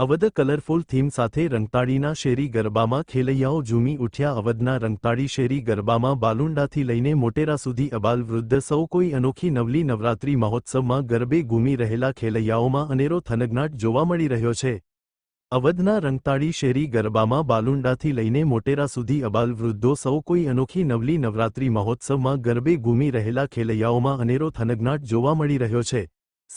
Awadh colourful theme સાથે રંગતાળીના શેરી ગરબામાં ખેલૈયાઓ ઝૂમી ઉઠ્યા. અવધના રંગતાળી શેરી ગરબામાં બાલુંડાથી લઈને મોટેરા સુધી અબાલ વૃદ્ધ સૌ કોઈ અનોખી નવલી નવરાત્રી મહોત્સવમાં ગરબે ઘૂમી રહેલા ખેલૈયાઓમાં અનેરો થનગનાટ જોવા મળી રહ્યો છે. અવધના રંગતાળી શેરી ગરબામાં બાલુંડાથી લઈને મોટેરા સુધી અબાલ વૃદ્ધો સૌ કોઈ અનોખી નવલી નવરાત્રી મહોત્સવમાં ગરબે ઘૂમી રહેલા ખેલૈયાઓમાં અનેરો થનગનાટ જોવા મળી રહ્યો છે.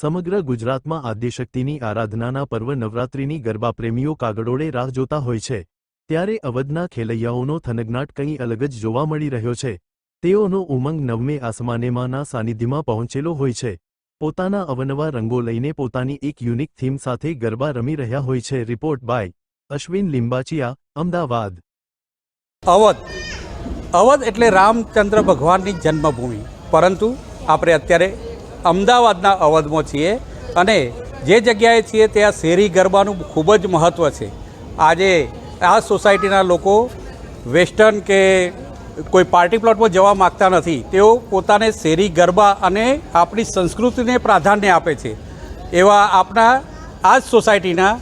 સમગ્ર ગુજરાતમાં આદ્યશક્તિની આરાધનાના પર્વ નવરાત્રિની ગરબા પ્રેમીઓ કાગડોળે રાહ જોતા હોય છે. ત્યારે અવધના ખેલૈયાઓનો થનગનાટ કંઈ અલગ જ જોવા મળી રહ્યો છે. તેઓનો ઉમંગ નવમે આસમાનેમાંના સાનિધ્યમાં પહોંચેલો હોય છે. પોતાના અવનવા રંગો લઈને પોતાની એક યુનિક થીમ સાથે ગરબા રમી રહ્યા હોય છે. Report by Ashwin Limbachiya, Ahmedabad. Awadh. Awadh એટલે રામચંદ્ર ભગવાનની જન્મભૂમિ. પરંતુ આપણે અત્યારે અમદાવાદના અવધમાં છીએ અને જે જગ્યાએ છીએ ત્યાં શેરી ગરબાનું ખૂબ જ મહત્ત્વ છે. આજે આ સોસાયટીના લોકો વેસ્ટર્ન કે કોઈ પાર્ટી પ્લોટમાં જવા માગતા નથી. તેઓ પોતાને શેરી ગરબા અને આપણી સંસ્કૃતિને પ્રાધાન્ય આપે છે. એવા આપણા આ જ સોસાયટીના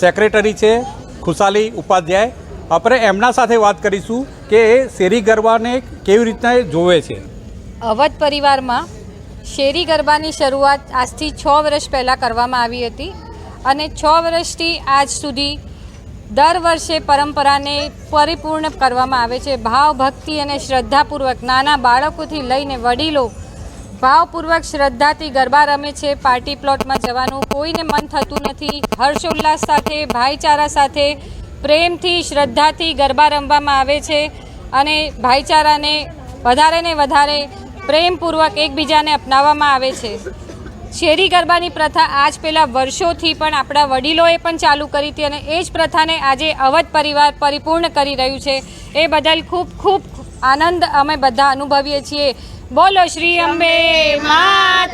સેક્રેટરી છે, ખુશાલી ઉપાધ્યાય. આપણે એમના સાથે વાત કરીશું કે એ શેરી ગરબાને કેવી રીતના જોવે છે. અવધ પરિવારમાં શેરી ગરબાની શરૂઆત આજથી છ વર્ષ પહેલાં કરવામાં આવી હતી અને છ વર્ષથી આજ સુધી દર વર્ષે પરંપરાને પરિપૂર્ણ કરવામાં આવે છે. ભાવ ભક્તિ અને શ્રદ્ધાપૂર્વક નાના બાળકોથી લઈને વડીલો ભાવપૂર્વક શ્રદ્ધાથી ગરબા રમે છે. પાર્ટી પ્લોટમાં જવાનું કોઈને મન થતું નથી. હર્ષોલ્લાસ સાથે, ભાઈચારા સાથે, પ્રેમથી, શ્રદ્ધાથી ગરબા રમવામાં આવે છે અને ભાઈચારાને વધારે ને વધારે પ્રેમપૂર્વક એકબીજાને અપનાવવામાં આવે છે. શેરી ગરબાની પ્રથા આજ પહેલાં વર્ષોથી પણ આપણા વડીલોએ પણ ચાલુ કરી હતી અને એ જ પ્રથાને આજે અવધ પરિવાર પરિપૂર્ણ કરી રહ્યું છે. એ બદલ ખૂબ ખૂબ આનંદ અમે બધા અનુભવીએ છીએ. બોલો શ્રી અંબે મા